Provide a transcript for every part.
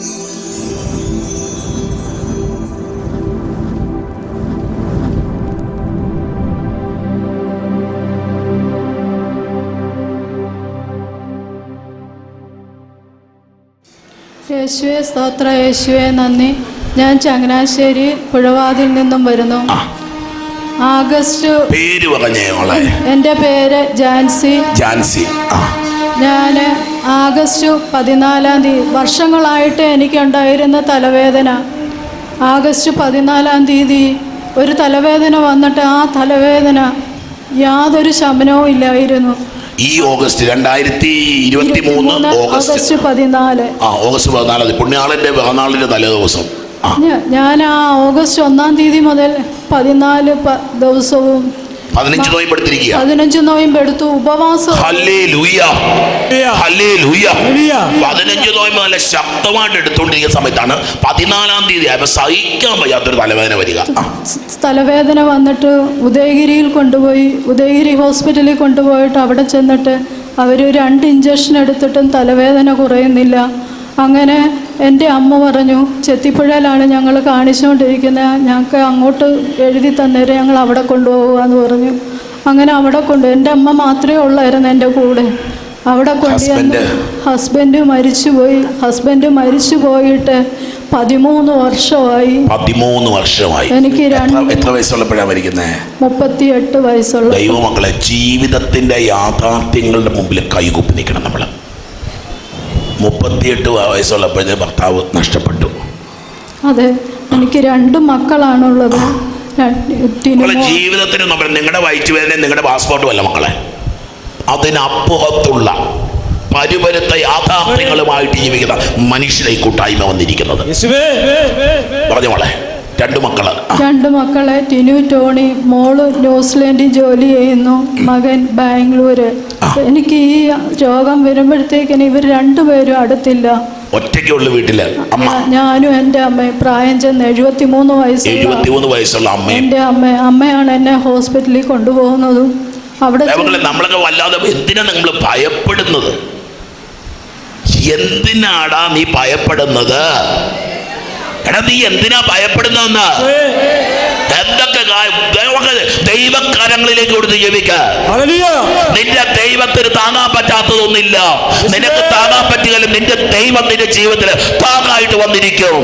യേശുവെ സ്തോത്ര യേശുവെ നന്ദി. ഞാൻ ചങ്ങനാശ്ശേരി പുഴവാതിൽ നിന്നും വരുന്നു. ആഗസ്റ്റ് പേര് പറഞ്ഞേ എന്റെ പേര് ജാൻസി. ജാൻസി. ഞാൻ ആഗസ്റ്റ് പതിനാലാം തീയതി വർഷങ്ങളായിട്ട് എനിക്കുണ്ടായിരുന്ന തലവേദന. ആഗസ്റ്റ് പതിനാലാം തീയതി ഒരു തലവേദന വന്നിട്ട് ആ തലവേദന യാതൊരു ശമനവും ഇല്ലായിരുന്നു. ഈ ഓഗസ്റ്റ് രണ്ടായിരത്തി ഇരുപത്തി മൂന്ന് ഓഗസ്റ്റ്. പതിനാല്. ആ ഓഗസ്റ്റ് പതിനാലാം പുണ്യാളന്റെ പിറന്നാളിന്റെ തലേ ദിവസം. ഞാൻ ആ ഓഗസ്റ്റ് ഒന്നാം തീയതി മുതൽ പതിനാല് ദിവസവും പതിനഞ്ച് നോയമ്പ് എടുത്തിരിക്കുക പതിനഞ്ച് നോയമ്പ് എടുത്തു ഉപവാസം പതിനഞ്ച് നോയമ്പ് നല്ല ശക്തമായിട്ട് എടുത്തുകൊണ്ടിരിക്കുന്ന സമയത്താണ് പതിനാലാം തീയതി ആയപ്പോൾ സഹിക്കാൻ വയ്യാത്തൊരു തലവേദന വരിക. തലവേദന വന്നിട്ട് ഉദയഗിരിയിൽ കൊണ്ടുപോയി ഉദയഗിരി ഹോസ്പിറ്റലിൽ കൊണ്ടുപോയിട്ട് അവിടെ ചെന്നിട്ട് അവർ രണ്ട് ഇഞ്ചക്ഷൻ എടുത്തിട്ടും തലവേദന കുറയുന്നില്ല. അങ്ങനെ എന്റെ അമ്മ പറഞ്ഞു ചെത്തിപ്പുഴയിലാണ് ഞങ്ങൾ കാണിച്ചുകൊണ്ടിരിക്കുന്നത് ഞങ്ങൾക്ക് അങ്ങോട്ട് എഴുതി തന്നേരം ഞങ്ങൾ അവിടെ കൊണ്ടുപോകുകയെന്ന് പറഞ്ഞു. അങ്ങനെ അവിടെ കൊണ്ട് എന്റെ അമ്മ മാത്രമേ ഉള്ളായിരുന്നു എന്റെ കൂടെ. അവിടെ കൊണ്ട്? ഹസ്ബൻഡ് മരിച്ചുപോയി. ഹസ്ബൻഡ് മരിച്ചു പോയിട്ട് പതിമൂന്ന് വർഷമായി. പതിമൂന്ന് വർഷമായി. എനിക്ക് എത്ര വയസ്സുള്ളപ്പോഴാണ് മരിക്കുന്നത് മുപ്പത്തിയെട്ട് വയസ്സുള്ള ദൈവമക്കളെ ജീവിതത്തിന്റെ യാഥാർത്ഥ്യങ്ങളുടെ മുമ്പിൽ കൈകൂപ്പി നിൽക്കണം നമ്മൾ മുപ്പത്തിയെട്ട് വയസ്സുള്ളപ്പോഴേ ഭർത്താവ് നഷ്ടപ്പെട്ടു. അതെ എനിക്ക് രണ്ട് മക്കളാണുള്ളത്. ജീവിതത്തിന് നമ്മൾ നിങ്ങളുടെ വയറ്റുവേദന നിങ്ങളുടെ പാസ്പോർട്ടും അല്ല മക്കളെ. അതിനപ്പുറത്തുള്ള പരുപരുത്ത യാഥാർത്ഥ്യങ്ങളുമായിട്ട് ജീവിക്കുന്ന മനുഷ്യരെ ഈ കൂട്ടായ്മ വന്നിരിക്കുന്നത്. പറഞ്ഞു മോളെ രണ്ട് മക്കൾ. രണ്ട് മക്കളെ ടിനു ടോണി മോൾ ന്യൂസിലൻഡിൽ ജോലി ചെയ്യുന്നു മകൻ ബാംഗ്ലൂര്. എനിക്ക് ഈ രോഗം വരുമ്പോഴത്തേക്കിന് ഇവർ രണ്ടുപേരും അടുത്തില്ല. ഒറ്റയ്ക്കുള്ള വീട്ടിൽ അമ്മ. ഞാനും എന്റെ അമ്മയും പ്രായം ചെന്ന് എഴുപത്തി മൂന്ന് വയസ്സുള്ള എഴുപത്തിമൂന്ന് വയസ്സുള്ള അമ്മ എന്റെ അമ്മ അമ്മയാണ് എന്നെ ഹോസ്പിറ്റലിൽ കൊണ്ടുപോകുന്നതും. അവിടെ നമ്മളൊക്കെ വല്ലാതെ എന്തിനാ നിങ്ങൾ ഭയപ്പെടുന്നത്? എന്തിനാടാ നീ ഭയപ്പെടുന്നത്? എടാ നീ എന്തിനാ ഭയപ്പെടുന്നതെന്ന്? എന്തൊക്കെ ദൈവകരങ്ങളിലേക്ക് കൊടുത്ത് ജീവിക്ക. നിന്റെ ദൈവത്തിന് താങ്ങാൻ പറ്റാത്തതൊന്നില്ല നിനക്ക് താങ്ങാൻ പറ്റുകയും നിന്റെ ദൈവം നിന്റെ ജീവിതത്തിൽ താങ്ങായിട്ട് വന്നിരിക്കും.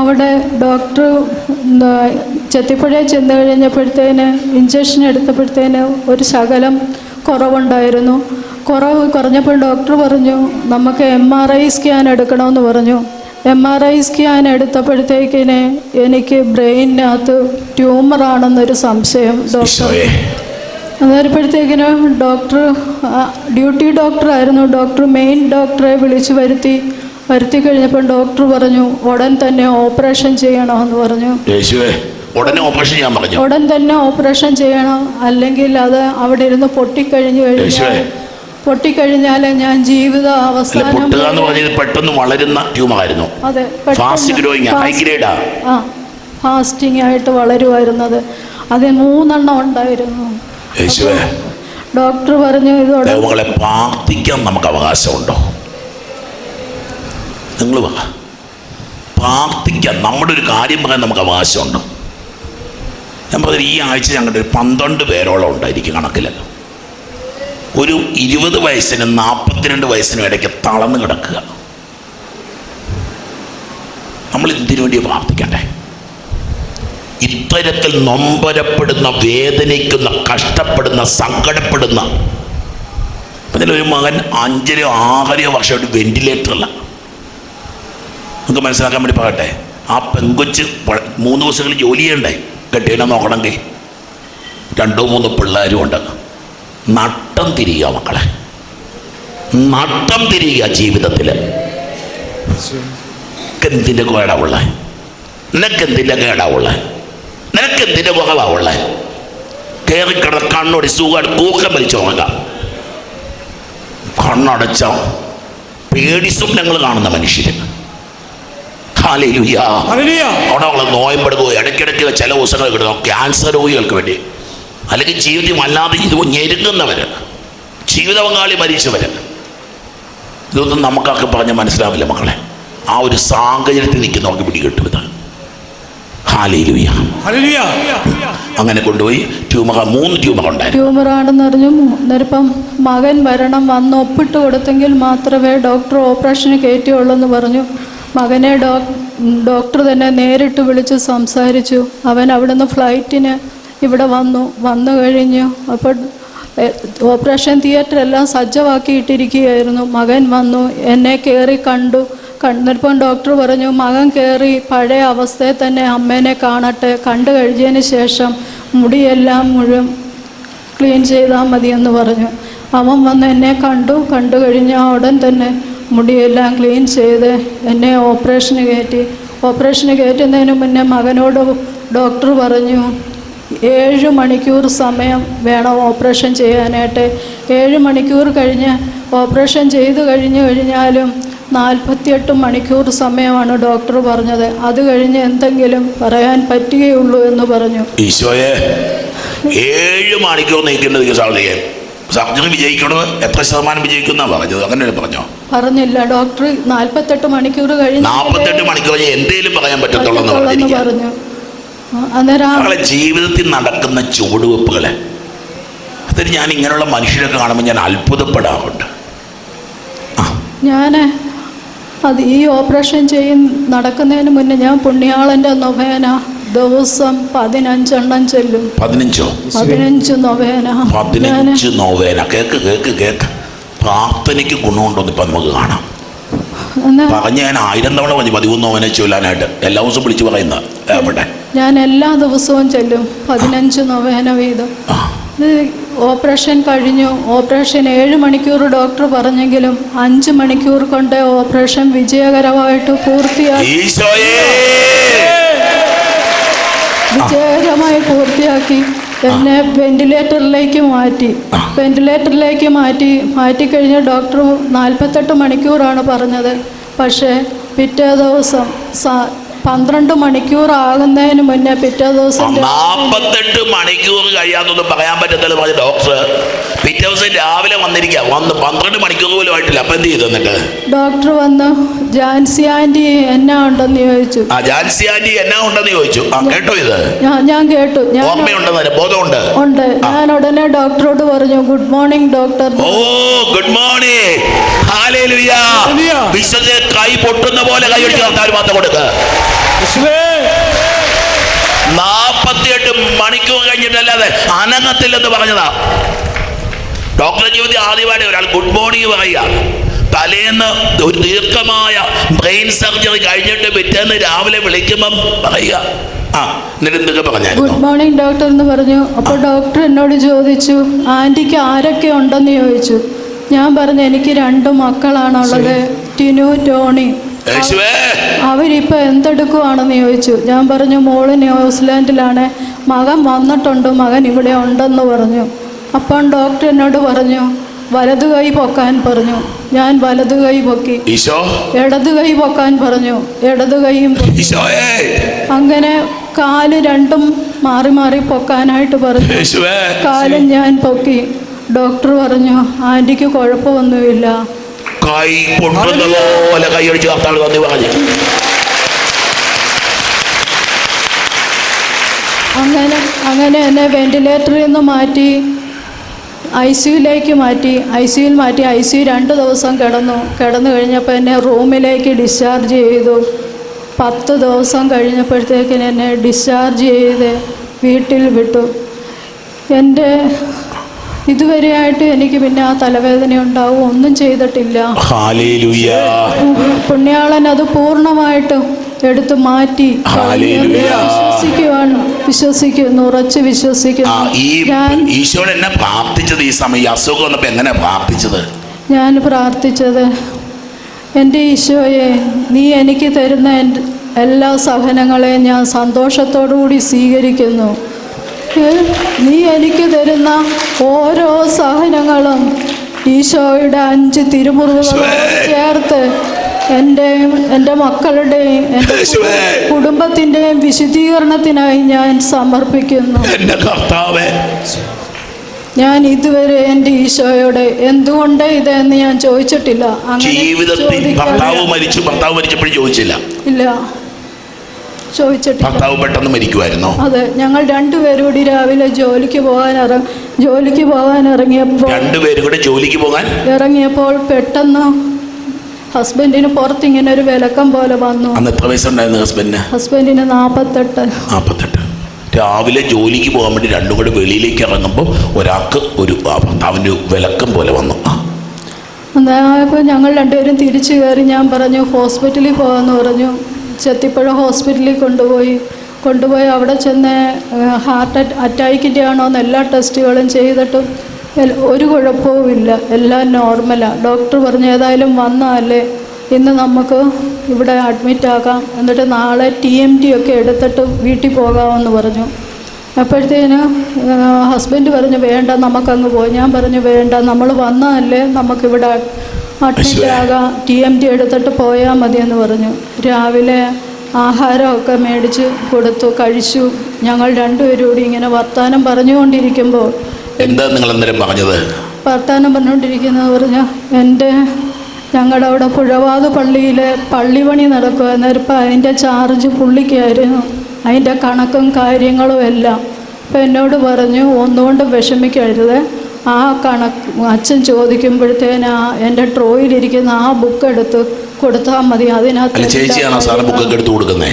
അവിടെ ഡോക്ടർ എന്താ ചെത്തിപ്പുഴയിൽ ചെന്ന് കഴിഞ്ഞപ്പോഴത്തേന് ഇഞ്ചക്ഷൻ എടുത്തപ്പോഴത്തേന് ഒരു ശകലം കുറവുണ്ടായിരുന്നു. കുറവ് കുറഞ്ഞപ്പോൾ ഡോക്ടർ പറഞ്ഞു നമുക്ക് എം ആർ ഐ സ്കാൻ എടുക്കണമെന്ന് പറഞ്ഞു. എം ആർ ഐ സ്കാൻ എടുത്തപ്പോഴത്തേക്കിന് എനിക്ക് ബ്രെയിനകത്ത് ട്യൂമറാണെന്നൊരു സംശയം ഡോക്ടർ അന്നേരപ്പോഴത്തേക്കിന് ഡോക്ടർ ഡ്യൂട്ടി ഡോക്ടറായിരുന്നു. ഡോക്ടർ മെയിൻ ഡോക്ടറെ വിളിച്ചു വരുത്തി വരുത്തി കഴിഞ്ഞപ്പോൾ ഡോക്ടർ പറഞ്ഞു ഉടൻ തന്നെ ഓപ്പറേഷൻ ചെയ്യണമെന്ന് പറഞ്ഞു. ഉടനെ ഓപ്പറേഷൻ ചെയ്യാൻ പറഞ്ഞു. ഉടൻ തന്നെ ഓപ്പറേഷൻ ചെയ്യണം. അല്ലെങ്കിൽ അത് അവിടെ ഇരുന്ന് പൊട്ടിക്കഴിഞ്ഞു കഴിഞ്ഞാൽ. പൊട്ടിക്കഴിഞ്ഞാൽ ഞാൻ ജീവിത അവസാനം പൊട്ടുക എന്ന് പെട്ടെന്ന് വളരുന്ന ട്യൂമായിരുന്നു. അതെ ഫാസ്റ്റ് ഗ്രോയിങ് ഹൈ ഗ്രേഡാ ആ. ഫാസ്റ്റിംഗ് ആയിട്ട് വളരുമായിരുന്നത് അത്. മൂന്നെണ്ണം ഉണ്ടായിരുന്നു. ഡോക്ടർ പറഞ്ഞു ഇതോടെ ദൈവങ്ങളെ പ്രാർത്ഥിക്കാൻ നമുക്ക് അവകാശമുണ്ടോ? നിങ്ങൾ പ്രാർത്ഥിക്കാൻ നമ്മുടെ ഒരു കാര്യം പറയാൻ നമുക്ക് അവകാശമുണ്ടോ. ഞാൻ പറഞ്ഞത് ഈ ആഴ്ച ഞങ്ങളുടെ ഒരു പന്ത്രണ്ട് പേരോളം ഉണ്ടായിരിക്കും കണക്കിൽ. ഒരു ഇരുപത് വയസ്സിനും നാൽപ്പത്തിരണ്ട് വയസ്സിനും ഇടയ്ക്ക് തളർന്ന് കിടക്കുക. നമ്മൾ എന്തിനു വേണ്ടി പ്രാർത്ഥിക്കണ്ടേ? ഇത്തരത്തിൽ നൊമ്പരപ്പെടുന്ന വേദനിക്കുന്ന കഷ്ടപ്പെടുന്ന സങ്കടപ്പെടുന്ന അതിലൊരു മകൻ അഞ്ചരയോ ആറരയോ വർഷമായിട്ട് വെന്റിലേറ്ററില്ല നമുക്ക് മനസ്സിലാക്കാൻ വേണ്ടി പറയട്ടെ? ആ പെങ്കൊച്ച് മൂന്ന് ദിവസങ്ങളിൽ ജോലി ചെയ്യണ്ടേ? കെട്ടിയനെ നോക്കണമെങ്കിൽ. രണ്ടോ മൂന്നോ പിള്ളേരും ഉണ്ട് നട്ടം തിരിയുക മക്കളെ. നട്ടം തിരിയുക ജീവിതത്തിൽ എന്തിന്റെ കേടാ ഉള്ളത് നിനക്കെന്തിന്റെ കേടാ ഉള്ളത് നിനക്കെന്തിന്റെ കുറവാ ഉള്ളത് കയറി കിടന്ന കണ്ണോടി സുഖമായിട്ട് തൂക്കം നോക്കാം കണ്ണടച്ച പേടി സ്വപ്നങ്ങൾ കാണുന്ന മനുഷ്യർ. അവിടെ അവളെ നോയമ്പെടുക്കുക ഇടയ്ക്കിടയ്ക്ക് ചില ദിവസങ്ങൾ കിട്ടുന്നു ക്യാൻസർ രോഗികൾക്ക് വേണ്ടി അല്ലെങ്കിൽ ജീവിതം അല്ലാതെ ഇത് ഞെരുങ്ങുന്നവർ ജീവിത പങ്കാളി മരിച്ചവർ ഇതൊന്നും നമുക്കൊക്കെ പറഞ്ഞ് മനസ്സിലാവില്ല മക്കളെ. ആ ഒരു സാഹചര്യത്തിൽ നിൽക്കുന്നവർക്ക് പിടികിട്ടും ഇത്. അങ്ങനെ കൊണ്ടുപോയി ട്യൂമർ മൂന്ന് ട്യൂമർ ഉണ്ടായിരുന്നു. ട്യൂമറാണെന്ന് അറിഞ്ഞു. അന്നേരപ്പം മകൻ വരണം വന്ന് ഒപ്പിട്ട് കൊടുത്തെങ്കിൽ മാത്രമേ ഡോക്ടർ ഓപ്പറേഷന് കയറ്റിയുള്ളൂ എന്ന് പറഞ്ഞു. മകനെ ഡോക്ടർ തന്നെ നേരിട്ട് വിളിച്ച് സംസാരിച്ചു. അവൻ അവിടുന്ന് ഫ്ലൈറ്റിന് ഇവിടെ വന്നു. വന്നു കഴിഞ്ഞു അപ്പോൾ ഓപ്പറേഷൻ തിയേറ്റർ എല്ലാം സജ്ജമാക്കിയിട്ടിരിക്കുകയായിരുന്നു. മകൻ വന്നു എന്നെ കയറി കണ്ടു. കണ്ടപ്പം ഡോക്ടർ പറഞ്ഞു മകൻ കയറി പഴയ അവസ്ഥയിൽ തന്നെ അമ്മേനെ കാണട്ടെ. കണ്ടു കഴിഞ്ഞതിന് ശേഷം മുടിയെല്ലാം മുഴുവൻ ക്ലീൻ ചെയ്താൽ മതിയെന്ന് പറഞ്ഞു. അവൻ വന്ന് എന്നെ കണ്ടു. കണ്ടു കഴിഞ്ഞ ഉടൻ തന്നെ മുടിയെല്ലാം ക്ലീൻ ചെയ്ത് എന്നെ ഓപ്പറേഷന് കയറ്റി. ഓപ്പറേഷന് കയറ്റുന്നതിന് മുന്നേ മകനോട് ഡോക്ടർ പറഞ്ഞു ഏഴ് മണിക്കൂർ സമയം വേണം ഓപ്പറേഷൻ ചെയ്യാനായിട്ട്. ഏഴ് മണിക്കൂർ കഴിഞ്ഞ് ഓപ്പറേഷൻ ചെയ്തു കഴിഞ്ഞു കഴിഞ്ഞാലും നാൽപ്പത്തിയെട്ട് മണിക്കൂർ സമയമാണ് ഡോക്ടർ പറഞ്ഞത്. അത് കഴിഞ്ഞ് എന്തെങ്കിലും പറയാൻ പറ്റുകയുള്ളൂ എന്ന് പറഞ്ഞു. ഈശോയെ ഏഴ് മണിക്കൂർ നീക്കേണ്ടത് ഈ സർജറി വിജയിക്കണത് എത്ര ശതമാനം വിജയിക്കുന്ന പറഞ്ഞത്? അങ്ങനെ പറഞ്ഞോ? പറഞ്ഞില്ല. ഡോക്ടർ നാൽപ്പത്തെട്ട് മണിക്കൂർ കഴിഞ്ഞ് നാൽപ്പത്തെട്ട് മണിക്കൂർ എന്തേലും പറയാൻ പറ്റത്തുള്ളൂ പറഞ്ഞു. ജീവിതത്തിൽ നടക്കുന്ന ചുവടുവെപ്പുകളെ അതിന് ഞാൻ ഇങ്ങനെയുള്ള മനുഷ്യരെ കാണുമ്പോൾ ഞാൻ അത്ഭുതപ്പെടാറുണ്ട്. ഞാൻ അത് ഈ ഓപ്പറേഷൻ ചെയ്യും നടക്കുന്നതിന് മുന്നേ ഞാൻ പുണ്യാളന്റെ നൊവേന ദിവസം പതിനഞ്ചെണ്ണം ചെല്ലും. പതിനഞ്ചോ? പതിനഞ്ച് നൊവേന. പതിനഞ്ച് നൊവേന. കേക്ക് കേക്ക് കേക്ക്. പ്രാർത്ഥനയ്ക്ക് ഗുണമുണ്ടോന്ന് ഇപ്പം നമുക്ക് കാണാം. പറഞ്ഞ ഞാൻ ആയിരം തവണ പറഞ്ഞു പതിമൂന്ന് അവനെ ചൊല്ലാനായിട്ട്. എല്ലാ ദിവസവും വിളിച്ചു പറയുന്ന ഞാൻ എല്ലാ ദിവസവും ചെല്ലും പതിനഞ്ച് നൊവേന വീതം. ഓപ്പറേഷൻ കഴിഞ്ഞു ഓപ്പറേഷൻ ഏഴ് മണിക്കൂർ ഡോക്ടർ പറഞ്ഞെങ്കിലും അഞ്ച് മണിക്കൂർ കൊണ്ട് ഓപ്പറേഷൻ വിജയകരമായിട്ട് പൂർത്തിയാക്കി. വിജയകരമായി പൂർത്തിയാക്കി. എന്നെ വെന്റിലേറ്ററിലേക്ക് മാറ്റി. വെന്റിലേറ്ററിലേക്ക് മാറ്റി മാറ്റിക്കഴിഞ്ഞ് ഡോക്ടർ നാൽപ്പത്തെട്ട് മണിക്കൂറാണ് പറഞ്ഞത്. പക്ഷേ പിറ്റേ ദിവസം സ- പന്ത്രണ്ട് മണിക്കൂർ ആകുന്നതിന് മുന്നേ പിറ്റേ ദിവസം നാപ്പത്തെട്ട് മണിക്കൂർ കഴിയാത്തൊന്നും പറയാൻ പറ്റത്തില്ല പറഞ്ഞ ഡോക്ടർ പിറ്റേ ദിവസം രാവിലെ വന്നിരിക്കുക വന്ന് പന്ത്രണ്ട് മണിക്കൂർ പോലും ആയിട്ടില്ല. അപ്പൊ എന്ത് ചെയ്തു എന്നിട്ട്? ഡോക്ടർ വന്ന് ജാൻസി ആന്റി എന്നാ ഉണ്ടെന്ന് ചോദിച്ചു. ആ ജാൻസി ആന്റി എന്നാ ഉണ്ടെന്ന് ചോദിച്ചു. ആ കേട്ടോ ഇത്? ഞാൻ ഞാൻ കേട്ടു. ഞാൻ ഓർമ്മയുണ്ടെന്ന് ബോധമുണ്ട്? ഉണ്ട്. ഞാൻ ഉടനെ ഡോക്ടറോട് പറഞ്ഞു good morning doctor. Oh good morning. Hallelujah. വിശ്വസിച്ച് കൈ പൊട്ടുന്ന പോലെ കൈ അടിച്ച് കർത്താവ് മാത്രം കൊടുക്ക. യേശുവേ. നാപ്പത്തിയെട്ട് മണിക്കൂർ കഴിഞ്ഞിട്ടല്ലാതെ അനങ്ങത്തില്ലെന്ന് പറഞ്ഞതാ. ഡോക്ടർ ജീവിതത്തിൽ ആദ്യമായിട്ട് ഒരാൾ ഗുഡ് മോർണിംഗ് പറയുക. തലേന്ന് ഒരു ദീർഘമായ ബ്രെയിൻ സർജറി കഴിഞ്ഞിട്ട് പിറ്റേന്ന് രാവിലെ വിളിക്കുമ്പം പറയുക. ഗുഡ് മോർണിംഗ് ഡോക്ടർ എന്ന് പറഞ്ഞു. അപ്പോൾ ഡോക്ടർ എന്നോട് ചോദിച്ചു ആന്റിക്ക് ആരൊക്കെ ഉണ്ടെന്ന് ചോദിച്ചു? ഞാൻ പറഞ്ഞു എനിക്ക് രണ്ട് മക്കളാണുള്ളത്. ടിനു ടോണി. യേശുവേ. അവരിപ്പോൾ എന്തെടുക്കുവാണെന്ന് ചോദിച്ചു. ഞാൻ പറഞ്ഞു മോൾ ന്യൂസിലാൻഡിലാണ്. മകൻ വന്നിട്ടുണ്ട്. മകൻ ഇവിടെ ഉണ്ടെന്ന് പറഞ്ഞു. അപ്പം ഡോക്ടർ എന്നോട് പറഞ്ഞു വലതു കൈ പൊക്കാൻ പറഞ്ഞു. ഞാൻ വലതു കൈ പൊക്കി. ഇടതു കൈ പൊക്കാൻ പറഞ്ഞു. ഇടതു കൈയും. അങ്ങനെ കാൽ രണ്ടും മാറി മാറി പൊക്കാനായിട്ട് പറഞ്ഞു. കാലും ഞാൻ പൊക്കി. ഡോക്ടർ പറഞ്ഞു ആന്റിക്ക് കുഴപ്പമൊന്നുമില്ല. കൈ പൊട്ടുന്ന പോലെ കൈ അടിച്ച് കർത്താവ് നന്ദി പറഞ്ഞു. അങ്ങനെ അങ്ങനെ എന്നെ വെന്റിലേറ്ററിൽ നിന്ന് മാറ്റി ഐ സിയുലേക്ക് മാറ്റി ഐ സിയിൽ മാറ്റി ഐ സി രണ്ട് ദിവസം കിടന്നു. കിടന്നു കഴിഞ്ഞപ്പോൾ എന്നെ റൂമിലേക്ക് ഡിസ്ചാർജ് ചെയ്തു. പത്ത് ദിവസം കഴിഞ്ഞപ്പോഴത്തേക്കിന് എന്നെ ഡിസ്ചാർജ് ചെയ്ത് വീട്ടിൽ വിട്ടു. എന്റെ ഇതുവരെയായിട്ട് എനിക്ക് പിന്നെ ആ തലവേദന ഉണ്ടാവും. ഒന്നും ചെയ്തിട്ടില്ല. പുണ്യാളൻ അത് പൂർണമായിട്ടും എടുത്തു മാറ്റി. വിശ്വസിക്കുവാൻ വിശ്വസിക്കുന്നു ഉറച്ച് വിശ്വസിക്കുന്നു. ഈ ഞാൻ ഈശോൻ എന്നെ പ്രാർത്ഥിച്ചത് ഈ സമയം. അസുഖം വന്നപ്പോൾ എങ്ങനെ പ്രാർത്ഥിച്ചത്? ഞാൻ പ്രാർത്ഥിച്ചത് എന്റെ ഈശോയെ നീ എനിക്ക് തരുന്ന എന്റെ എല്ലാ സഹനങ്ങളെയും ഞാൻ സന്തോഷത്തോടു കൂടി സ്വീകരിക്കുന്നു. നീ എനിക്ക് തരുന്ന ഓരോ സഹനങ്ങളും ഈശോയുടെ അഞ്ച് തിരുമുറുകളും. ചേർത്ത് എന്റെയും എന്റെ മക്കളുടെയും എന്റെ. കുടുംബത്തിന്റെയും വിശുദ്ധീകരണത്തിനായി ഞാൻ സമർപ്പിക്കുന്നു. ഞാൻ ഇതുവരെ എന്റെ ഈശോയോട് എന്തുകൊണ്ട് ഇതെന്ന് ഞാൻ ചോദിച്ചിട്ടില്ല. ജീവിതത്തിൽ ഭർത്താവ് മരിച്ചു ഭർത്താവ് മരിച്ചപ്പോഴും ചോദിച്ചില്ല. ഇല്ല. ചോദിച്ചിട്ടില്ല ഭർത്താവ് പെട്ടെന്ന് മരിക്കുമായിരുന്നോ അതെ ഞങ്ങൾ രണ്ടുപേരും കൂടി രാവിലെ ജോലിക്ക് പോകാൻ ഇറങ്ങി ജോലിക്ക് പോകാൻ ഇറങ്ങിയപ്പോൾ രണ്ടുപേരും കൂടെ ജോലിക്ക് പോകാൻ? ഇറങ്ങിയപ്പോൾ പെട്ടെന്ന് ഹസ്ബൻഡിന് പുറത്ത് ഇങ്ങനെ ഒരു വിലക്കം പോലെ വന്നു. അന്ന് എത്ര വയസ്സുണ്ടായിരുന്നു ഹസ്ബൻഡിന്? ഹസ്ബൻഡിന് നാൽപ്പത്തെട്ട് നാൽപ്പത്തെട്ട് രാവിലെ ജോലിക്ക് പോകാൻ വേണ്ടി രണ്ടും കൂടെ വെളിയിലേക്ക് ഇറങ്ങുമ്പോൾ ഒരാൾക്ക് ഒരു ഭർത്താവിന്റെ വിലക്കം പോലെ വന്നു. അപ്പോൾ ഞങ്ങൾ രണ്ടുപേരും തിരിച്ചു കയറി ഞാൻ പറഞ്ഞു ഹോസ്പിറ്റലിൽ പോകാമെന്ന് പറഞ്ഞു. ചെത്തിപ്പുഴ ഹോസ്പിറ്റലിൽ കൊണ്ടുപോയി. കൊണ്ടുപോയി അവിടെ ചെന്ന് ഹാർട്ട് അറ്റാക്കിന്റെ ആണോ എന്ന് എല്ലാ ടെസ്റ്റുകളും ചെയ്തിട്ടും ഒരു കുഴപ്പവും ഇല്ല. എല്ലാം നോർമലാണ് ഡോക്ടർ പറഞ്ഞു ഏതായാലും വന്നാലേ ഇന്ന് നമുക്ക് ഇവിടെ അഡ്മിറ്റ് ആക്കാം. എന്നിട്ട് നാളെ ടി എം ടി ഒക്കെ എടുത്തിട്ട് വീട്ടിൽ പോകാമെന്ന് പറഞ്ഞു. അപ്പോഴത്തേന് ഹസ്ബൻഡ് പറഞ്ഞു വേണ്ട നമുക്കങ്ങ് പോയി ഞാൻ പറഞ്ഞു വേണ്ട നമ്മൾ വന്നതല്ലേ നമുക്കിവിടെ അഡ്മിറ്റ് ആകാം ടി എം ടി എടുത്തിട്ട് പോയാൽ മതിയെന്ന് പറഞ്ഞു. രാവിലെ ആഹാരമൊക്കെ മേടിച്ച് കൊടുത്തു കഴിച്ചു. ഞങ്ങൾ രണ്ടുപേരും കൂടി ഇങ്ങനെ വർത്തമാനം പറഞ്ഞുകൊണ്ടിരിക്കുമ്പോൾ എന്താ നിങ്ങൾ അന്നേരം പറഞ്ഞത്? വർത്തമാനം പറഞ്ഞുകൊണ്ടിരിക്കുന്നത് പറഞ്ഞാൽ എന്റെ ഞങ്ങളുടെ അവിടെ പുഴവാത് പള്ളിയിലെ പള്ളിപണി നടക്കുക അന്നേരം അതിന്റെ ചാർജ് പുള്ളിക്കായിരുന്നു. അതിന്റെ കണക്കും കാര്യങ്ങളും എല്ലാം. അപ്പം എന്നോട് പറഞ്ഞു ഒന്നുകൊണ്ടും വിഷമിക്കരുത്. ആ കണക്ക് അച്ഛൻ ചോദിക്കുമ്പോഴത്തേന് ആ എന്റെ ട്രോയിലിരിക്കുന്ന ആ ബുക്ക് എടുത്ത് കൊടുത്താൽ മതി. അതിനകത്ത് അല്ല ചേച്ചിയാണോ സാറ് ബുക്കൊക്കെ എടുത്ത് കൊടുക്കുന്നേ?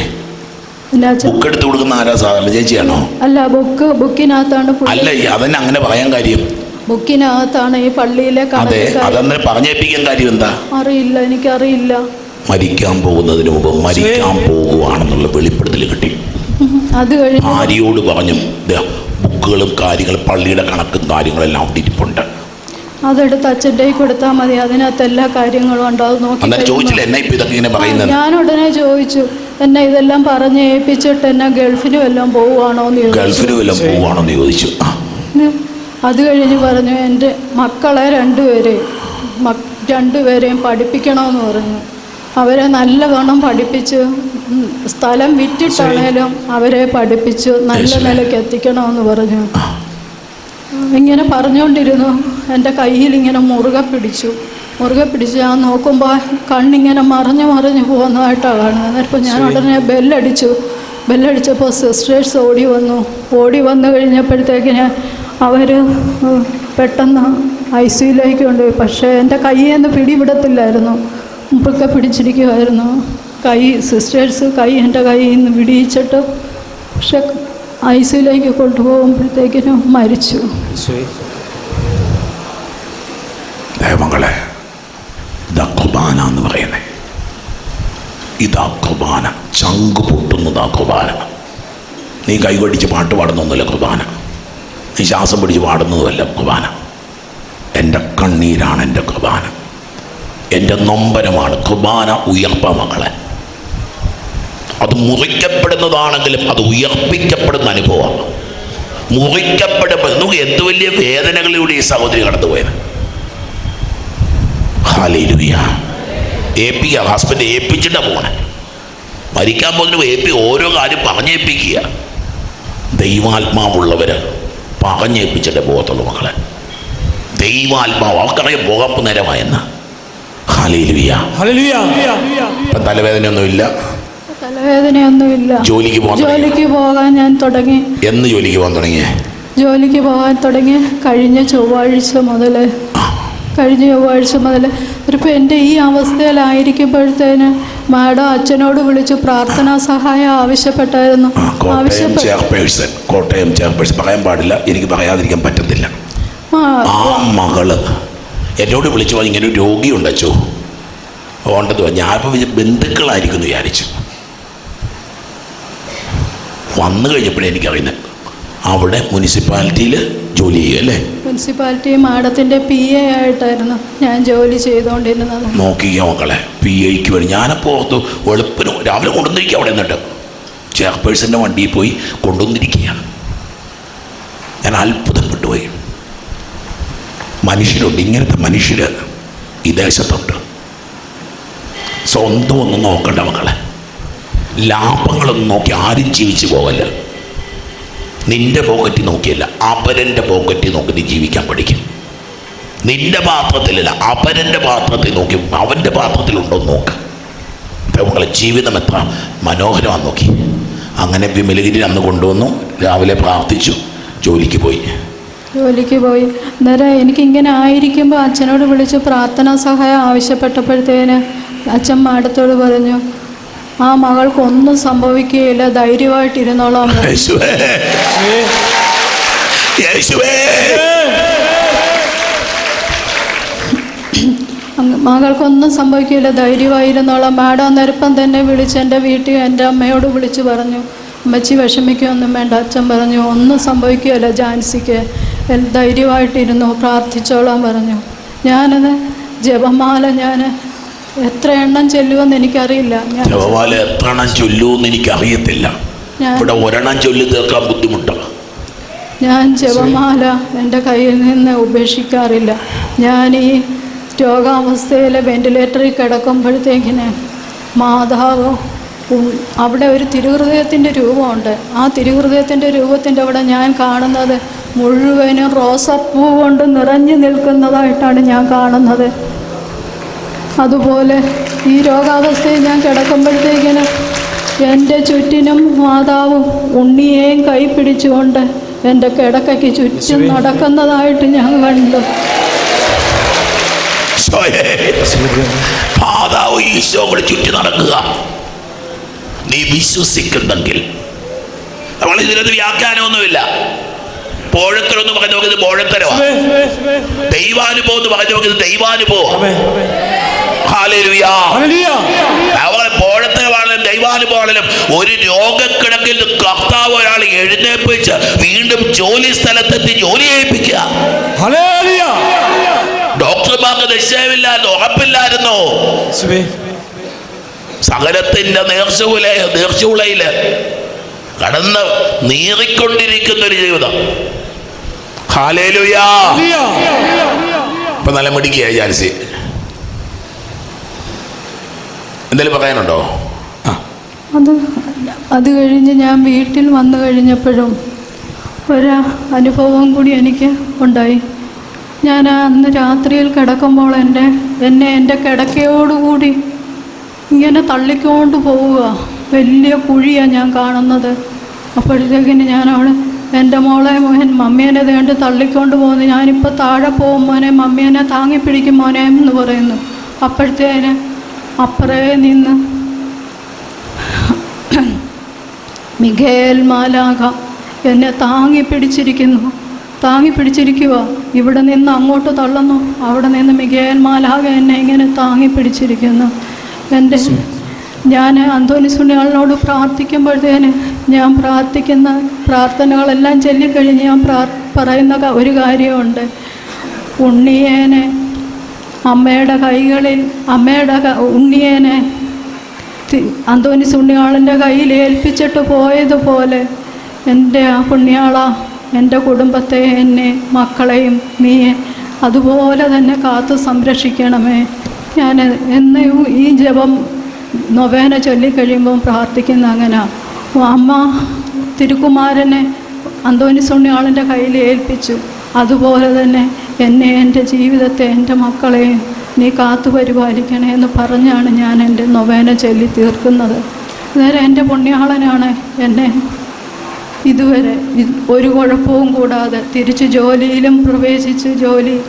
ബുക്ക് എടുത്ത് കൊടുക്കുന്ന ആരാ സാറല്ല ചേച്ചിയാണോ? അല്ല ബുക്ക് ബുക്കിനകത്താണ് അല്ല അതന്നെ അങ്ങനെ പറയാൻ കാര്യം. ബുക്കിനകത്താണ് ഈ പള്ളിയിലെ അതെ. അതന്നേരം പറഞ്ഞേൽപ്പിക്കാൻ കാര്യം എന്താ? അറിയില്ല എനിക്കറിയില്ല. മരിക്കാൻ പോകുന്നതിന് മുമ്പ് മരിക്കാൻ പോകുവാണെന്നുള്ള വെളിപ്പെടുത്തൽ കിട്ടി. അത് കഴിഞ്ഞ് ആര്യോട് പറഞ്ഞു "ദേ, ബുക്കുകളും കാര്യങ്ങളും പള്ളിയുടെ കണക്കും കാര്യങ്ങളെല്ലാം അവിടെ ഇരിപ്പുണ്ട് അതെടുത്ത് അച്ഛന്റെ കൊടുത്താൽ മതി. അതിനകത്ത് എല്ലാ കാര്യങ്ങളും ഉണ്ടാവും നോക്കി അന്നേരം ചോദിച്ചില്ല എന്നെ ഇപ്പൊ ഇതൊക്കെ ഇങ്ങനെ പറയുന്നത്? ഞാൻ ഉടനെ ചോദിച്ചു. എന്നെ ഇതെല്ലാം പറഞ്ഞ് ഏൽപ്പിച്ചിട്ട് എന്നെ ഗൾഫിനും എല്ലാം പോവുകയാണോ എന്ന് ചോദിച്ചു. ഗൾഫിന് വല്ലതും പോവാണോ എന്ന് ചോദിച്ചു. അത് കഴിഞ്ഞ് പറഞ്ഞു എന്റെ മക്കളെ രണ്ടുപേരെയും രണ്ടുപേരെയും പഠിപ്പിക്കണമെന്ന് പറഞ്ഞു. അവരെ നല്ലവണ്ണം പഠിപ്പിച്ച് സ്ഥലം വിറ്റിട്ടാണേലും അവരെ പഠിപ്പിച്ച് നല്ല. നിലയ്ക്ക് എത്തിക്കണമെന്ന് പറഞ്ഞു. ഇങ്ങനെ പറഞ്ഞുകൊണ്ടിരുന്നു എന്റെ കയ്യിൽ ഇങ്ങനെ മുറുകെ പിടിച്ചു. മുറുകെ പിടിച്ച് ഞാൻ നോക്കുമ്പോൾ കണ്ണിങ്ങനെ മറിഞ്ഞ് മറിഞ്ഞ് പോകുന്നതായിട്ടാണ്. കാണുന്നത് എന്നിട്ട് ഞാൻ ഉടനെ ബെല്ലടിച്ചു. ബെല്ലടിച്ചപ്പോൾ സിസ്റ്റേഴ്സ് ഓടി വന്നു. ഓടി വന്നു കഴിഞ്ഞപ്പോഴത്തേക്ക് ഞാൻ അവർ പെട്ടെന്ന് ഐ സിയിലേക്ക് കൊണ്ടുപോയി. പക്ഷേ എന്റെ കയ്യിൽ നിന്ന് പിടിവിടത്തില്ലായിരുന്നു. മുറുക്കെ പിടിച്ചിരിക്കുമായിരുന്നു കൈ സിസ്റ്റേഴ്സ് കൈ എന്റെ കൈയിൽ നിന്ന് വിടിയിച്ചിട്ട് പക്ഷെ ഐ സിയിലേക്ക് കൊണ്ടുപോകുമ്പോഴത്തേക്കിനും മരിച്ചു. ദൈവങ്ങളെ ഇതാ കുർബാന എന്ന് പറയുന്നത് ഇതാ കുർബാന. ചങ്ക് പൊട്ടുന്നതാ കുർബാന. നീ കൈകൊടിച്ച് പാട്ട് പാടുന്നൊന്നുമില്ല കുർബാന. നീ ശ്വാസം പിടിച്ച് പാടുന്നതുമല്ല കുർബാന. എന്റെ കണ്ണീരാണ് എന്റെ കുർബാന. എന്റെ നൊമ്പരമാണ്. കുർബാന ഉയർപ്പ മകളെ. അത് മുറിക്കപ്പെടുന്നതാണെങ്കിലും അത് ഉയർപ്പിക്കപ്പെടുന്ന അനുഭവമാണ്. മുറിക്കപ്പെടുമ്പോൾ എന്ത് വലിയ വേദനകളിലൂടെ ഈ സഹോദരി കടന്നുപോയത് ഹാലേലുയ ഏൽപ്പിക്കുക ഹസ്ബൻഡ് ഏൽപ്പിച്ചിട്ടാ പോണെ. മരിക്കാൻ പോകുന്ന ഏൽപ്പി ഓരോ കാര്യം പറഞ്ഞേൽപ്പിക്കുക. ദൈവാത്മാവുള്ളവർ പറഞ്ഞേൽപ്പിച്ചിട്ടേ പോകത്തുള്ളൂ മക്കളെ ദൈവാത്മാവ് അവർക്കറിയാം പോകാൻ നേരമായെന്ന്. ഹാലേലുയ ഇപ്പം തലവേദനയൊന്നുമില്ല. തലവേദനയൊന്നുമില്ല. ജോലിക്ക് പോകാൻ ജോലിക്ക് പോകാൻ ഞാൻ തുടങ്ങി. എന്ന് ജോലിക്ക് പോകാൻ തുടങ്ങിയേ? ജോലിക്ക് പോകാൻ തുടങ്ങി. കഴിഞ്ഞ ചൊവ്വാഴ്ച മുതൽ കഴിഞ്ഞ ചൊവ്വാഴ്ച മുതൽ ഇപ്പം എന്റെ ഈ അവസ്ഥയിലായിരിക്കുമ്പോഴത്തേന് മാഡം അച്ഛനോട് വിളിച്ച് പ്രാർത്ഥനാ സഹായം ആവശ്യപ്പെട്ടായിരുന്നു. കോട്ടയം ആവശ്യപ്പെട്ട കോട്ടയം ചെയർപേഴ്സൺ. പറയാൻ പാടില്ല. എനിക്ക് പറയാതിരിക്കാൻ പറ്റത്തില്ല. ആ മകൾ. എന്നോട് വിളിച്ചു പറഞ്ഞു ഇങ്ങനെ ഒരു രോഗിയുണ്ട് അച്ചോ ഉണ്ടെന്ന് പറഞ്ഞു. ഞാനിപ്പോൾ ബന്ധുക്കളായിരിക്കും എന്ന് വിചാരിച്ചു. വന്നു കഴിഞ്ഞപ്പോഴേ എനിക്കറിയുന്നത് അവിടെ മുനിസിപ്പാലിറ്റിയിൽ ജോലി ചെയ്യുക അല്ലേ? മുനിസിപ്പാലിറ്റി മാഡത്തിന്റെ പി എ ആയിട്ടായിരുന്നു ഞാൻ ജോലി ചെയ്തുകൊണ്ടിരുന്നത്. നോക്കിക്കോ മക്കളെ പി എക്ക് വേണ്ടി. ഞാനപ്പോൾ ഓർത്തു വെളുപ്പിന് രാവിലെ കൊണ്ടുവന്നിരിക്കുക അവിടെ നിന്നിട്ട്. ചെയർപേഴ്സന്റെ വണ്ടിയിൽ പോയി കൊണ്ടുവന്നിരിക്കുകയാണ്. ഞാൻ അത്ഭുതപ്പെട്ടു പോയി മനുഷ്യരുണ്ട്. ഇങ്ങനത്തെ മനുഷ്യർ ഈ ദേശത്തുണ്ട്. സ്വന്തം ഒന്നും നോക്കണ്ട മക്കളെ. ലാഭങ്ങളൊന്നും നോക്കി ആരും ജീവിച്ചു പോകല്ല. നിന്റെ പോക്കറ്റ് നോക്കിയല്ല അപരന്റെ പോക്കറ്റ് നോക്കി ജീവിക്കാൻ പഠിക്കും. നിന്റെ പാത്രത്തിലല്ല അപരന്റെ പാത്രത്തിൽ നോക്കി അവന്റെ പാത്രത്തിലുണ്ടോ നോക്ക്. മക്കളെ ജീവിതം എത്ര മനോഹരമാണെന്ന് നോക്കി. അങ്ങനെ വിമലഗിരി അന്ന് കൊണ്ടുവന്നു രാവിലെ പ്രാർത്ഥിച്ചു ജോലിക്ക് പോയി. ജോലിക്ക് പോയി. അന്നേരം എനിക്കിങ്ങനെ ആയിരിക്കുമ്പോൾ അച്ഛനോട് വിളിച്ച് പ്രാർത്ഥനാ സഹായം ആവശ്യപ്പെട്ടപ്പോഴത്തേന് അച്ഛൻ മാഡത്തോട് പറഞ്ഞു ആ മകൾക്കൊന്നും സംഭവിക്കുകയില്ല ധൈര്യമായിട്ടിരുന്നോളാം. മകൾക്കൊന്നും സംഭവിക്കില്ല ധൈര്യമായിരുന്നോളാം. മാഡം അന്നേരപ്പം തന്നെ വിളിച്ച് എന്റെ വീട്ടിൽ എന്റെ അമ്മയോട് വിളിച്ച് പറഞ്ഞു അമ്മച്ചി വിഷമിക്കുകയൊന്നും വേണ്ട. അച്ഛൻ പറഞ്ഞു ഒന്നും സംഭവിക്കുകയില്ല ജാൻസിക്ക്. ധൈര്യമായിട്ടിരുന്നു പ്രാർത്ഥിച്ചോളാൻ പറഞ്ഞു. ഞാനത് ജപമാല ഞാൻ എത്ര എണ്ണം ചെല്ലുമെന്ന് എനിക്കറിയില്ല. ജപമാല എത്ര എണ്ണം ചൊല്ലുമെന്ന് എനിക്കറിയത്തില്ല. ഇവിടെ ഒരെണ്ണം ചൊല്ലി തീർക്കാൻ ബുദ്ധിമുട്ടാണ് ഞാൻ ജപമാല എന്റെ കയ്യിൽ നിന്ന് ഉപേക്ഷിക്കാറില്ല. ഞാൻ ഈ രോഗാവസ്ഥയിൽ വെന്റിലേറ്ററിൽ കിടക്കുമ്പോഴത്തേക്കിന് മാതാവ് അവിടെ ഒരു തിരുഹൃദയത്തിന്റെ രൂപമുണ്ട്. ആ തിരുഹൃദയത്തിന്റെ രൂപത്തിന്റെ അവിടെ ഞാൻ കാണുന്നത് മുഴുവനും റോസപ്പൂ കൊണ്ട് നിറഞ്ഞു നിൽക്കുന്നതായിട്ടാണ് ഞാൻ കാണുന്നത്. അതുപോലെ ഈ രോഗാവസ്ഥയിൽ ഞാൻ കിടക്കുമ്പോഴത്തേക്കിന് എന്റെ ചുറ്റിനും മാതാവും ഉണ്ണിയെയും കൈ പിടിച്ചുകൊണ്ട് എന്റെ കിടക്കയ്ക്ക് ചുറ്റും നടക്കുന്നതായിട്ട് ഞാൻ കണ്ടു. മാതാവ് ഈശോ ചുറ്റി നടക്കുക. നീ വിശ്വസിക്കുന്നെങ്കിൽ. നമ്മൾ ഇതിനകത്ത് വ്യാഖ്യാനമൊന്നുമില്ല. പോഴത്തരം എന്ന് പറഞ്ഞു നോക്കുന്നത് പോഴത്തരവാ. ദൈവാനുഭവം എന്ന് പറഞ്ഞു നോക്കുന്നത് ദൈവാനുഭവം. അവളെ പോഴത്തരമാണെങ്കിലും ദൈവാനുഭവമാണെങ്കിലും ഒരു രോഗക്കിടക്കിൽ കർത്താവ് ഒരാൾ എഴുന്നേൽപ്പിച്ച് വീണ്ടും ജോലി സ്ഥലത്തെത്തി ജോലി ചെയ്യിപ്പിക്കുക. ഡോക്ടർമാർക്ക് നിശ്ചയമില്ലായിരുന്നു ഉറപ്പില്ലായിരുന്നു. സകലത്തിന്റെ നേർച്ചൂല നേർച്ചൂളയിൽ കടന്ന് നീറിക്കൊണ്ടിരിക്കുന്ന ഒരു ജീവിതം. ഇപ്പൊ നല്ല മിടിക്കുക ജാൻസി. എന്തെങ്കിലും പറയാനുണ്ടോ? അത് അത് കഴിഞ്ഞ് ഞാൻ വീട്ടിൽ വന്നു കഴിഞ്ഞപ്പോഴും ഒരു അനുഭവം കൂടി എനിക്ക് ഉണ്ടായി. ഞാൻ അന്ന് രാത്രിയിൽ കിടക്കുമ്പോൾ എന്റെ എന്നെ എന്റെ കിടക്കയോടുകൂടി ഇങ്ങനെ തള്ളിക്കൊണ്ട് പോവുക. വലിയ കുഴിയാണ് ഞാൻ കാണുന്നത്. അപ്പോഴത്തേക്കിന് ഞാൻ അവിടെ എന്റെ മോളെ മോഹൻ മമ്മീനെ വേണ്ടി തള്ളിക്കൊണ്ട് പോകുന്നു. ഞാനിപ്പോൾ താഴെ പോകും മോനെ മമ്മീനെ താങ്ങി പിടിക്കും മോനെ എന്ന് പറയുന്നു. അപ്പോഴത്തേന് അപ്പുറേ നിന്ന് മിഖേൽ മാലാഖ എന്നെ താങ്ങി പിടിച്ചിരിക്കുന്നു. താങ്ങി പിടിച്ചിരിക്കുക ഇവിടെ നിന്ന് അങ്ങോട്ട് തള്ളുന്നു. അവിടെ നിന്ന് മിഖേൽ മാലാഖ എന്നെ ഇങ്ങനെ താങ്ങി പിടിച്ചിരിക്കുന്നു. എന്റെ ഞാൻ അന്തോണി സുനിയാളിനോട് പ്രാർത്ഥിക്കുമ്പോഴത്തേന് ഞാൻ പ്രാർത്ഥിക്കുന്ന പ്രാർത്ഥനകളെല്ലാം ചൊല്ലിക്കഴിഞ്ഞ് ഞാൻ പ്രാർ പറയുന്ന ഒരു കാര്യമുണ്ട്. ഉണ്ണിയേനെ അമ്മയുടെ കൈകളിൽ അമ്മയുടെ ഉണ്ണിയേനെ അന്തോണി സുണ്ണിയാളന്റെ കയ്യിൽ ഏൽപ്പിച്ചിട്ട് പോയതുപോലെ എന്റെ ആ പുണ്യാള എന്റെ കുടുംബത്തെ എന്നെ മക്കളെയും നീ അതുപോലെ തന്നെ കാത്തു സംരക്ഷിക്കണമേ. ഞാൻ എന്ന് ഈ ജപം നൊവേന ചൊല്ലിക്കഴിയുമ്പം പ്രാർത്ഥിക്കുന്ന അങ്ങനെ. അമ്മ തിരുക്കുമാരനെ അന്തോണി സുണ്ണിയാളിന്റെ കയ്യിൽ ഏൽപ്പിച്ചു. അതുപോലെ തന്നെ എന്നെ എന്റെ ജീവിതത്തെ എന്റെ മക്കളെയും നീ കാത്തു പരിപാലിക്കണേ എന്ന് പറഞ്ഞാണ് ഞാൻ എന്റെ നൊവേന ചൊല്ലി തീർക്കുന്നത്. നേരെ എന്റെ പുണ്യാളനാണ് എന്നെ ഇതുവരെ ഒരു കുഴപ്പവും കൂടാതെ തിരിച്ച് ജോലിയിലും പ്രവേശിച്ച് ജോലി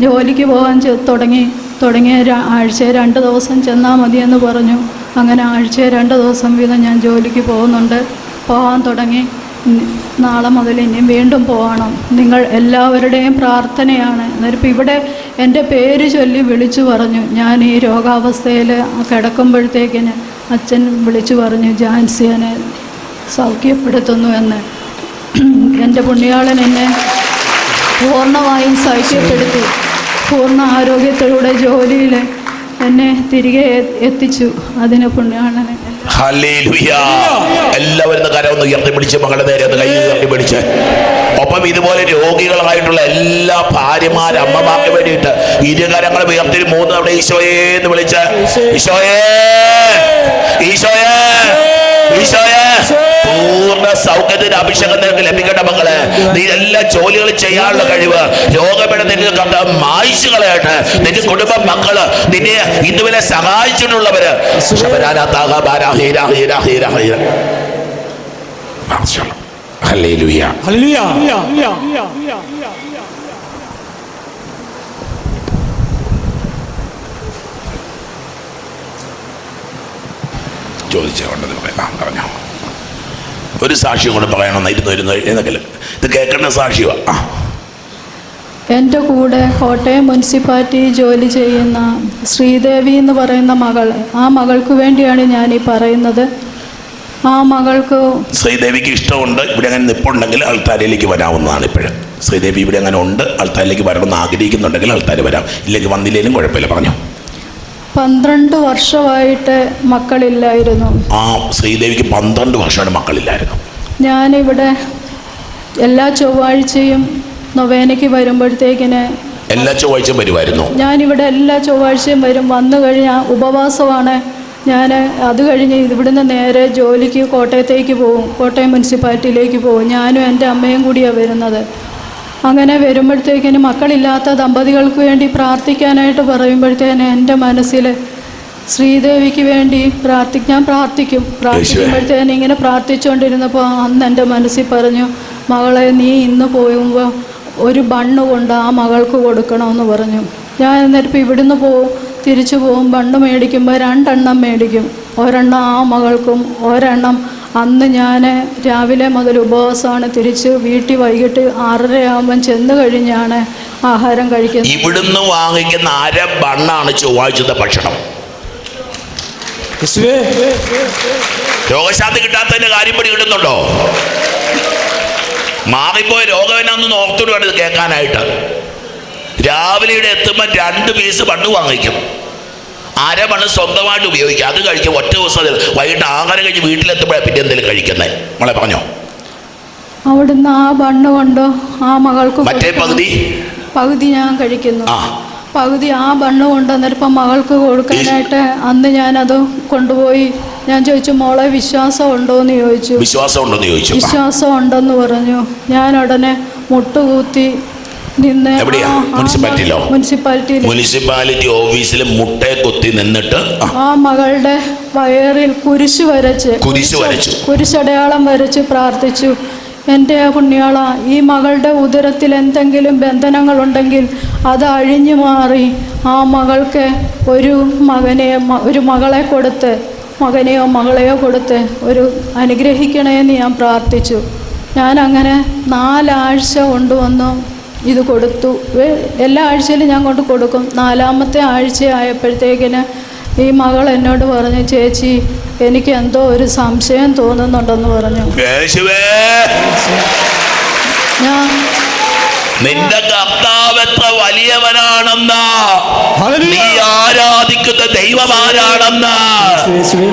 ജോലിക്ക് പോകാൻ തുടങ്ങി തുടങ്ങിയ ആഴ്ച രണ്ട് ദിവസം ചെന്നാൽ മതിയെന്ന് പറഞ്ഞു. അങ്ങനെ ആഴ്ചയിൽ രണ്ട് ദിവസം വീതം ഞാൻ ജോലിക്ക് പോകുന്നുണ്ട്. പോകാൻ തുടങ്ങി. നാളെ മുതൽ ഇനിയും വീണ്ടും പോകണം നിങ്ങൾ എല്ലാവരുടെയും പ്രാർത്ഥനയാണ്. എന്നിട്ട് ഇവിടെ എന്റെ പേര് ചൊല്ലി വിളിച്ചു പറഞ്ഞു. ഞാൻ ഈ രോഗാവസ്ഥയിൽ കിടക്കുമ്പോഴത്തേക്കിന് അച്ഛൻ വിളിച്ചു പറഞ്ഞു ജാൻസിയനെ സൗഖ്യപ്പെടുത്തുന്നു എന്ന്. എന്റെ പുണ്യാളൻ എന്നെ പൂർണമായും സൗഖ്യപ്പെടുത്തി. പൂർണ ആരോഗ്യത്തിലൂടെ ജോലിയിൽ എന്നെ തിരികെ എത്തിച്ചു. അതിന് ഹല്ലേലൂയ. എല്ലാവരും കരം ഒന്ന് ഉയർത്തി പിടിച്ച് മകളുടെ നേരെ ഒന്ന് കൈ ഉയർത്തി പിടിച്ച്. ഒപ്പം ഇതുപോലെ രോഗികളായിട്ടുള്ള എല്ലാ ഭാര്യമാർ അമ്മമാർക്ക് വേണ്ടിയിട്ട് ഇരുകരങ്ങൾ ഉയർത്തി മൂന്ന് തവണ ഈശോയെ എന്ന് വിളിച്ച്. ഈശോയേ. ഈശോയേ. ഈശോയെ. പൂർണ സൗഖ്യത്തിന്റെ അഭിഷേകം നിനക്ക് ലഭിക്കട്ടെ മക്കളെ. നീ എല്ലാ ജോലികളും ചെയ്യാനുള്ള കഴിവ് മായിച്ചുകളയട്ടെ കണ്ട മായിച്ചു കളയട്ടെ നിന്റെ കുടുംബ മക്കൾ നിന്നെ ഇതുവരെ സഹായിച്ചിട്ടുള്ളവര്. ചോദിച്ചുകൊണ്ടത് പറയാം. പറഞ്ഞോ. ഒരു സാക്ഷ്യം കൂടെ പറയണം. ഇരുന്ന് ഇരുന്ന് എന്നൊക്കെ ഇത് കേൾക്കേണ്ട സാക്ഷ്യമാണ് ആ. എന്റെ കൂടെ കോട്ടയം മുനിസിപ്പാലിറ്റി ജോലി ചെയ്യുന്ന ശ്രീദേവി എന്ന് പറയുന്ന മകൾ. ആ മകൾക്ക് വേണ്ടിയാണ് ഞാൻ ഈ പറയുന്നത്. ആ മകൾക്ക് ശ്രീദേവിക്ക് ഇഷ്ടമുണ്ട്. ഇവിടെ അങ്ങനെ നിപ്പുണ്ടെങ്കിൽ ആൾത്താരയിലേക്ക് വരാവുന്നതാണ് ഇപ്പോഴും. ശ്രീദേവി ഇവിടെ അങ്ങനെ ഉണ്ട്. ആൾത്താരിലേക്ക് വരണമെന്ന് ആഗ്രഹിക്കുന്നുണ്ടെങ്കിൽ ആൾത്താർ വരാം. ഇല്ലെങ്കിൽ വന്നില്ലെങ്കിലും കുഴപ്പമില്ല. പറഞ്ഞു. പന്ത്രണ്ട് വർഷമായിട്ട് മക്കളില്ലായിരുന്നു. ആ ശ്രീദേവിക്ക് പന്ത്രണ്ട് വർഷമാണ് മക്കളില്ലായിരുന്നു. ഞാനിവിടെ എല്ലാ ചൊവ്വാഴ്ചയും നൊവേനയ്ക്ക് വരുമ്പോഴത്തേക്കിന് എല്ലാ ചൊവ്വാഴ്ചയും വരുമായിരുന്നു. ഞാനിവിടെ എല്ലാ ചൊവ്വാഴ്ചയും വരും. വന്നു കഴിഞ്ഞാൽ ഉപവാസമാണ്. ഞാൻ അത് കഴിഞ്ഞ് ഇവിടുന്ന് നേരെ ജോലിക്ക് കോട്ടയത്തേക്ക് പോകും കോട്ടയം മുനിസിപ്പാലിറ്റിയിലേക്ക് പോകും ഞാനും എന്റെ അമ്മയും കൂടിയാണ് വരുന്നത്. അങ്ങനെ വരുമ്പോഴത്തേക്കിന് മക്കളില്ലാത്ത ദമ്പതികൾക്ക് വേണ്ടി പ്രാർത്ഥിക്കാനായിട്ട് പറയുമ്പോഴത്തേന് എന്റെ മനസ്സിൽ ശ്രീദേവിക്ക് വേണ്ടി പ്രാർത്ഥി ഞാൻ പ്രാർത്ഥിക്കും. പ്രാർത്ഥിക്കുമ്പോഴത്തേന് ഇങ്ങനെ പ്രാർത്ഥിച്ചുകൊണ്ടിരുന്നപ്പോൾ അന്ന് എന്റെ മനസ്സിൽ പറഞ്ഞു മകളെ നീ ഇന്ന് പോകുമ്പോൾ ഒരു ബണ്ണ് കൊണ്ട് ആ മകൾക്ക് കൊടുക്കണമെന്ന് പറഞ്ഞു. ഞാൻ എന്നിട്ട് ഇവിടുന്ന് പോവും തിരിച്ചു പോവും ബണ്ണ് മേടിക്കുമ്പോൾ രണ്ടെണ്ണം മേടിക്കും. ഒരെണ്ണം ആ മകൾക്കും ഒരെണ്ണം അന്ന് ഞാൻ രാവിലെ മുതൽ ഉപവാസമാണ്. തിരിച്ച് വീട്ടിൽ വൈകിട്ട് ആറരയാകുമ്പം ചെന്ന് കഴിഞ്ഞാണ് ആഹാരം കഴിക്കുന്നത്. ഇവിടുന്ന് വാങ്ങിക്കുന്ന അര ബണ്ണാണ് ചൊവ്വാഴ്ചത്തെ ഭക്ഷണം. യേശുവേ. രോഗശാന്തി കിട്ടാത്തതിന്റെ കാര്യം പടി കിട്ടുന്നുണ്ടോ മാറിപ്പോയ രോഗം എന്നാന്ന് വേണം ഇത് കേൾക്കാനായിട്ട്. രാവിലെ ഇവിടെ എത്തുമ്പോൾ രണ്ട് പീസ് പണ്ട് വാങ്ങിക്കും. അര മണ്ണ് സ്വന്തമായിട്ട് ഉപയോഗിക്കുക. അത് കഴിക്കുക ഒറ്റ ദിവസം വൈകിട്ട് ആഹാരം കഴിച്ച് വീട്ടിലെത്തുമ്പോഴാണ് പിന്നെ എന്തെങ്കിലും കഴിക്കുന്നത് മോളെ പറഞ്ഞോ? അവിടുന്ന് ആ ബണ്ണ് കൊണ്ടോ ആ മകൾക്ക് മറ്റേ. പകുതി? പകുതി ഞാൻ കഴിക്കുന്നു. പകുതി ആ ബണ്ണ് കൊണ്ടുവന്നിട്ടിപ്പം മകൾക്ക് കൊടുക്കാനായിട്ട് അന്ന് ഞാനത് കൊണ്ടുപോയി. ഞാൻ ചോദിച്ചു മോളെ വിശ്വാസം ഉണ്ടോ എന്ന് ചോദിച്ചു. വിശ്വാസം ഉണ്ടോ എന്ന് ചോദിച്ചു. വിശ്വാസം ഉണ്ടെന്ന് പറഞ്ഞു. ഞാൻ ഉടനെ മുട്ടുകൂത്തി എവിടെയാ? മുനിസിപ്പാലിറ്റിയിലോ? മുനിസിപ്പാലിറ്റിയിൽ മുനിസിപ്പാലിറ്റി ഓഫീസിൽ മുട്ടയെ കൊത്തി നിന്നിട്ട് ആ, മകളുടെ വയറിൽ കുരിശ് വരച്ച് കുരിശ് വരച്ചു. കുരിശടയാളം വരച്ച് പ്രാർത്ഥിച്ചു എന്റെ പുണ്യാള ഈ മകളുടെ ഉദരത്തിൽ എന്തെങ്കിലും ബന്ധനങ്ങൾ ഉണ്ടെങ്കിൽ അത് അഴിഞ്ഞു മാറി ആ മകൾക്ക് ഒരു മകനെ ഒരു മകളെ കൊടുത്ത് മകനെയോ മകളെയോ കൊടുത്ത് ഒരു അനുഗ്രഹിക്കണേന്ന് ഞാൻ പ്രാർത്ഥിച്ചു ഞാൻ അങ്ങനെ നാലാഴ്ച കൊണ്ടുവന്നു ഇത് കൊടുത്തു. എല്ലാ ആഴ്ചയിലും ഞാൻ കൊണ്ട് കൊടുക്കും. നാലാമത്തെ ആഴ്ച ആയപ്പോഴത്തേക്കിന് ഈ മകൾ എന്നോട് പറഞ്ഞു ചേച്ചി എനിക്ക് എന്തോ ഒരു സംശയം തോന്നുന്നുണ്ടെന്ന് പറഞ്ഞു. ഞാൻ നിന്റെ കർത്താവ് എത്ര വലിയവനാണെന്ന്. നീ ആരാധിക്കുന്ന ദൈവം ആരാണെന്ന്? യേശുവേ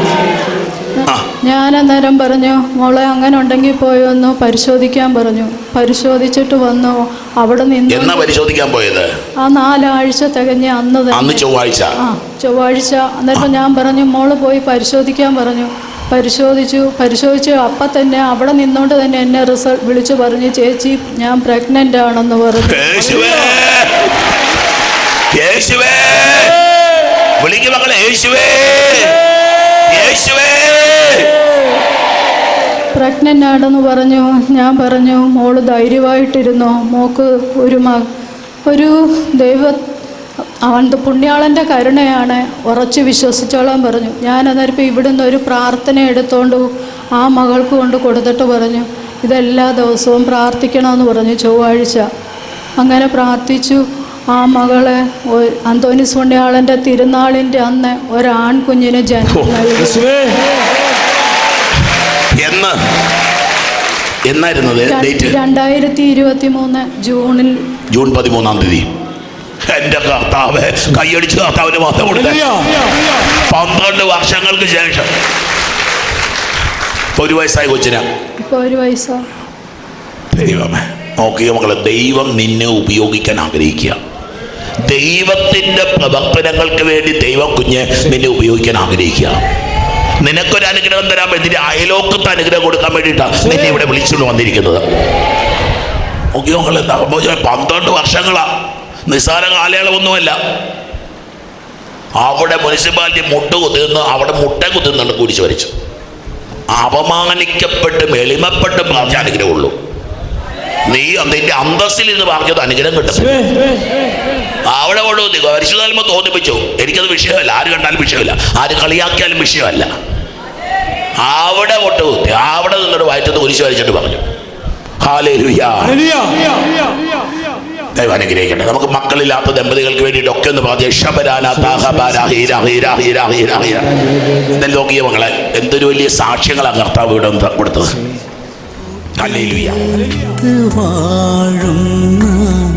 ആ, ഞാൻ അന്നേരം പറഞ്ഞു മോളെ അങ്ങനെ ഉണ്ടെങ്കിൽ പോയി ഒന്ന് പരിശോധിക്കാൻ പറഞ്ഞു. പരിശോധിച്ചിട്ട് വന്നു. അവിടെ എന്നാ പരിശോധിക്കാൻ പോയത്? ആ നാലാഴ്ച തികഞ്ഞ അന്ന് അന്ന് ചൊവ്വാഴ്ച? ആ ചൊവ്വാഴ്ച. എന്നിട്ട് ഞാൻ പറഞ്ഞു മോൾ പോയി പരിശോധിക്കാൻ പറഞ്ഞു. പരിശോധിച്ചു. പരിശോധിച്ചു അപ്പം തന്നെ അവിടെ നിന്നുകൊണ്ട് തന്നെ എന്നെ റിസൾട്ട് വിളിച്ചു പറഞ്ഞു ചേച്ചി ഞാൻ പ്രഗ്നന്റ് ആണെന്ന് പറഞ്ഞു. യേശുവേ! യേശുവേ! പ്രഗ്നന്റ് ആണെന്ന് പറഞ്ഞു. ഞാൻ പറഞ്ഞു മോൾ ധൈര്യമായിട്ടിരുന്നോ? മോക്ക് ഒരു മ ഒരു ദൈവ അവന്റെ പുണ്യാളന്റെ കരുണയാണ്. ഉറച്ച് വിശ്വസിച്ചോളാൻ പറഞ്ഞു. ഞാൻ അന്നേരം ഇവിടുന്ന് ഒരു പ്രാർത്ഥന എടുത്തോണ്ട് ആ മകൾക്ക് കൊണ്ട് കൊടുത്തിട്ട് പറഞ്ഞു ഇതെല്ലാ ദിവസവും പ്രാർത്ഥിക്കണമെന്ന് പറഞ്ഞു ചൊവ്വാഴ്ച. അങ്ങനെ പ്രാർത്ഥിച്ചു. ആ മകളെ അന്തോണിസ് പുണ്യാളന്റെ തിരുനാളിന്റെ അന്ന് ഒരാൺകുഞ്ഞിന് ജന്മം നൽകി. എന്ന് എന്നായിരുന്നത് ഡേറ്റ് രണ്ടായിരത്തി ഇരുപത്തി മൂന്ന് ജൂണിൽ. ജൂൺ പതിമൂന്നാം തീയതി. എന്റെ കർത്താവ് കൈയടിച്ച് കർത്താവിന് മാത്രം കൊടുത്തേ. പന്ത്രണ്ട് വർഷങ്ങൾക്ക് ശേഷം. ഒരു വയസ്സായി കൊച്ചിന്? ഇപ്പൊ ഒരു വയസ്സോ? ദൈവമേ നോക്കിയ മക്കളെ ദൈവം നിന്നെ ഉപയോഗിക്കാൻ ആഗ്രഹിക്കുക. ദൈവത്തിന്റെ പ്രവർത്തനങ്ങൾക്ക് വേണ്ടി ദൈവം കുഞ്ഞ് നിന്നെ ഉപയോഗിക്കാൻ ആഗ്രഹിക്കുക. നിനക്കൊരു അനുഗ്രഹം തരാൻ വേണ്ടി അയലോക്കത്ത് അനുഗ്രഹം കൊടുക്കാൻ വേണ്ടിയിട്ടാണ് നിന്നെ ഇവിടെ വിളിച്ചുകൊണ്ട് വന്നിരിക്കുന്നത്? പന്ത്രണ്ട് വർഷങ്ങളാ. നിസ്സാര കാലയളവൊന്നുമല്ല. അവിടെ മുനിസിപ്പാലിറ്റി മുട്ട കുത്തിന്ന് അവിടെ മുട്ട കുത്തുന്നുണ്ട് കുടിച്ചു വരച്ചു. അപമാനിക്കപ്പെട്ടും എളിമപ്പെട്ടും പറഞ്ഞ അനുഗ്രഹമുള്ളൂ. നീ അതിന്റെ അന്തസ്സിൽ നിന്ന് പറഞ്ഞത് അനുഗ്രഹം കിട്ടും അവിടെ കൊണ്ടുവന്നി പരിശുദ്ധാത്മ തോന്നിപ്പിച്ചു. എനിക്കത് വിഷയമല്ല. ആര് കണ്ടാലും വിഷയമല്ല. ആര് കളിയാക്കിയാലും വിഷയമല്ല. അവിടെ കൊണ്ടുകുത്തി അവിടെ നിന്നൊരു വയറ്റത്ത് കുരിശ് വരച്ചിട്ട് പറഞ്ഞു. ദൈവം അനുഗ്രഹിക്കട്ടെ. നമുക്ക് മക്കളില്ലാത്ത ദമ്പതികൾക്ക് വേണ്ടിയിട്ട് ഒക്കെ ഒന്ന് പറഞ്ഞു ഷബരാന താഹബാര ഹീര ഹീര ഹീര ഹീര ഹീര ഇതെല്ലാം നോക്കിയ മകളെ എന്തൊരു വലിയ സാക്ഷ്യങ്ങളാണ് കർത്താവ് ഇവിടെ കൊടുത്തത്. ഹല്ലേലൂയ. വാഴുന്ന.